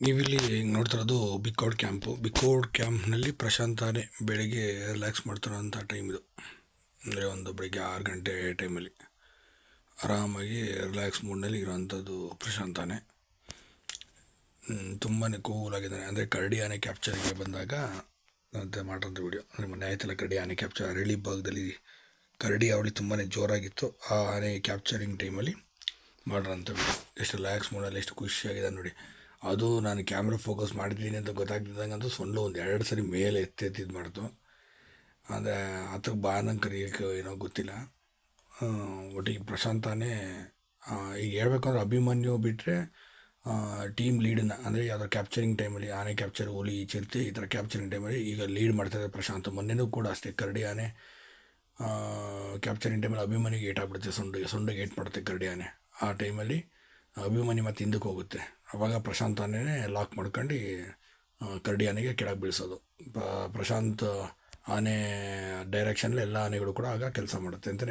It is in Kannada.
ನೀವಿಲ್ಲಿ ನೋಡ್ತಿರೋದು ಬಿಕ್ಕೋಡ್ ಕ್ಯಾಂಪು. ಬಿಕ್ಕೋಡ್ ಕ್ಯಾಂಪ್ನಲ್ಲಿ ಪ್ರಶಾಂತಾನೆ ಬೆಳಗ್ಗೆ ರಿಲ್ಯಾಕ್ಸ್ ಮಾಡ್ತಿರೋಂಥ ಟೈಮ್ ಇದು. ಅಂದರೆ ಒಂದು ಬೆಳಗ್ಗೆ ಆರು ಗಂಟೆ ಟೈಮಲ್ಲಿ ಆರಾಮಾಗಿ ರಿಲ್ಯಾಕ್ಸ್ ಮೂಡ್ನಲ್ಲಿ ಇರೋವಂಥದ್ದು ಪ್ರಶಾಂತನೇ. ತುಂಬಾ ಕೂಲಾಗಿದ್ದಾನೆ ಅಂದರೆ ಕರಡಿ ಆನೆ ಕ್ಯಾಪ್ಚರ್ಗೆ ಬಂದಾಗ ಅಂತ ಮಾಡಿರೋಂಥ ವಿಡಿಯೋ ಅಂದರೆ ಮೊನ್ನೆ ಆಯ್ತಲ್ಲ ಕರಡಿ ಆನೆ ಕ್ಯಾಪ್ಚರ್ ಹರಳಿ ಭಾಗದಲ್ಲಿ ಕರಡಿ ಅವಳಿ ತುಂಬಾ ಜೋರಾಗಿತ್ತು. ಆ ಆನೆ ಕ್ಯಾಪ್ಚರಿಂಗ್ ಟೈಮಲ್ಲಿ ಮಾಡಿರೋಂಥ ವಿಡಿಯೋ ಎಷ್ಟು ರಿಲ್ಯಾಕ್ಸ್ ಮೂಡಲ್ಲಿ ಎಷ್ಟು ಖುಷಿಯಾಗಿದೆ ನೋಡಿ. ಅದು ನಾನು ಕ್ಯಾಮ್ರಾ ಫೋಕಸ್ ಮಾಡಿದ್ದೀನಿ ಅಂತ ಗೊತ್ತಾಗ್ತಿದ್ದಂಗಂತೂ ಸೊಂಡು ಒಂದು ಎರಡು ಸರಿ ಮೇಲೆ ಎತ್ತೆತ್ತಿದ್ದು ಮಾಡ್ತು. ಆದರೆ ಆತಗೆ ಬಾ ನಂಗೆ ಕರೆಯೋಕ್ಕೆ ಏನೋ ಗೊತ್ತಿಲ್ಲ. ಒಟ್ಟಿಗೆ ಪ್ರಶಾಂತನೇ ಈಗ ಹೇಳ್ಬೇಕು ಅಂದ್ರೆ ಅಭಿಮನ್ಯು ಬಿಟ್ಟರೆ ಟೀಮ್ ಲೀಡನ್ನ ಅಂದರೆ ಯಾವುದೋ ಕ್ಯಾಪ್ಚರಿಂಗ್ ಟೈಮಲ್ಲಿ ಆನೆ ಕ್ಯಾಪ್ಚರ್ ಹುಲಿ, ಚಿರತೆ ಈ ಥರ ಕ್ಯಾಪ್ಚರಿಂಗ್ ಟೈಮಲ್ಲಿ ಈಗ ಲೀಡ್ ಮಾಡ್ತಾಯಿದ್ದಾರೆ ಪ್ರಶಾಂತ್. ಮೊನ್ನೆನೂ ಕೂಡ ಅಷ್ಟೇ ಕರಡಿ ಆನೆ ಕ್ಯಾಪ್ಚರಿಂಗ್ ಟೈಮಲ್ಲಿ ಅಭಿಮನಿಗೆ ಏಟ್ ಆಗ್ಬಿಡುತ್ತೆ ಸೊಂಡಿಗೆ ಸೊಂಡಿಗೆ ಏಟ್ ಮಾಡುತ್ತೆ ಕರಡಿ ಆನೆ. ಆ ಟೈಮಲ್ಲಿ ಅಭಿಮನ್ಯು ಮತ್ತೆ ಹಿಂದಕ್ಕೆ ಹೋಗುತ್ತೆ. ಅವಾಗ ಪ್ರಶಾಂತ್ ಆನೆನೇ ಲಾಕ್ ಮಾಡ್ಕೊಂಡು ಕರಡಿ ಆನೆಗೆ ಕೆಳಗೆ ಬೀಳಿಸೋದು. ಪ್ರಶಾಂತ್ ಆನೆ ಡೈರೆಕ್ಷನಲ್ಲಿ ಎಲ್ಲ ಆನೆಗಳು ಕೂಡ ಆಗ ಕೆಲಸ ಮಾಡುತ್ತೆ ಅಂತಲೇ